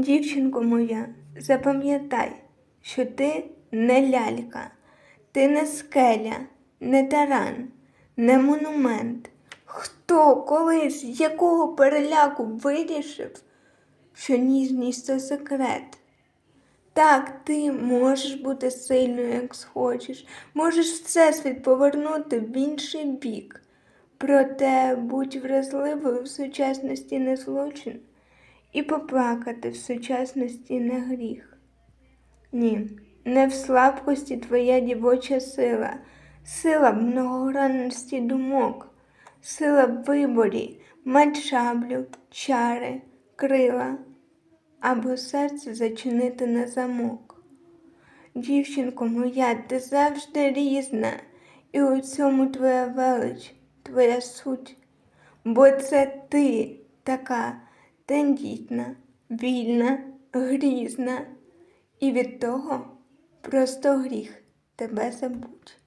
Дівчинко моя, запам'ятай, що ти не лялька, ти не скеля, не таран, не монумент. Хто колись з якого переляку вирішив, що ніжність це секрет? Так, ти можеш бути сильною, як схочеш, можеш всесвіт повернути в інший бік. Проте будь вразливою в сучасності не злочин, і поплакати в сучасності не гріх. Ні, не в слабкості твоя дівоча сила, сила в многогранності думок, сила в виборі, мать шаблю, чари, крила або серце зачинити на замок. Дівчинко моя, ти завжди різна, і у цьому твоя велич, твоя суть, бо це ти така тендітна, вільна, грізна, і від того просто гріх тебе забудь.